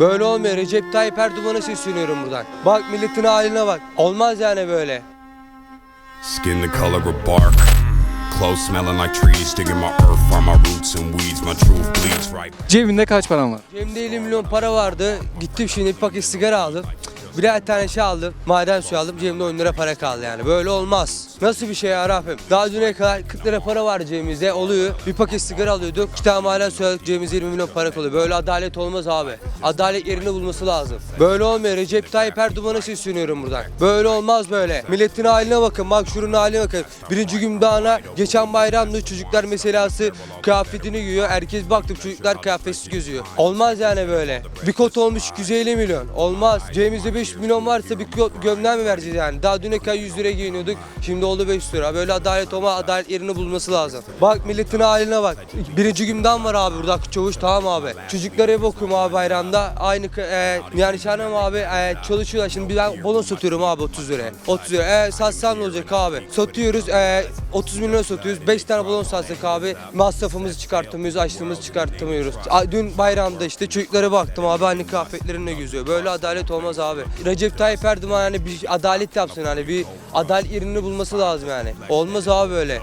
Böyle olmuyor. Recep Tayyip Erdoğan'a sesleniyorum buradan. Bak milletin haline bak. Olmaz yani böyle. Skin the color of bark. Clothes smelling like trees. Digging my earth from my roots and weeds. My truth bleeds right. Cebinde kaç paran var? Cemde 50 milyon para vardı. Gittim şimdi bir paket sigara aldım. Birer tane şey aldım. Maden suyu aldım. Cebimde 10 lira para kaldı yani. Böyle olmaz. Nasıl bir şey ya Rabbim? Daha düne kadar 40 lira para var cebimizde. Oluyor. Bir paket sigara alıyorduk. İki tane maden suyu aldık. Cebimizde 20 milyon para kalıyor. Böyle adalet olmaz abi. Adalet yerini bulması lazım. Böyle olmuyor. Recep Tayyip Erdoğan'a sesleniyorum buradan. Böyle olmaz böyle. Milletin haline bakın. Bak şunun haline bakın. Birinci gün dağına geçen bayramda çocuklar meselası kıyafetini giyiyor. Herkes baktım çocuklar kıyafetsiz gözüyor. Olmaz yani böyle. Bir kot olmuş 250 milyon. Olmaz. Cebimizde 5 milyon varsa bir gömleğe mi vereceğiz yani? Daha düne kadar 100 lira giyiniyorduk. Şimdi oldu 500 lira. Böyle adalet olma adalet yerini bulması lazım. Bak milletin haline bak. Birinci günden var abi burada çavuş tamam abi. Çocuklara ev okuyorum abi bayramda. Aynı e, yani şahanem abi e, çalışıyorlar. Şimdi ben balon satıyorum abi 30 liraya. 30 lira. E, satsan ne olacak abi? Satıyoruz. E, 30 milyon satıyoruz. 5 tane balon satsak abi. Masrafımızı çıkartamıyoruz. Açlığımızı çıkartamıyoruz. Dün bayramda işte çocuklara baktım abi aynı kıyafetlerinde geziyor. Böyle adalet olmaz abi. Recep Tayyip Erdoğan yani bir adalet yapsın hani bir adalet yerini bulması lazım yani. Olmaz abi böyle.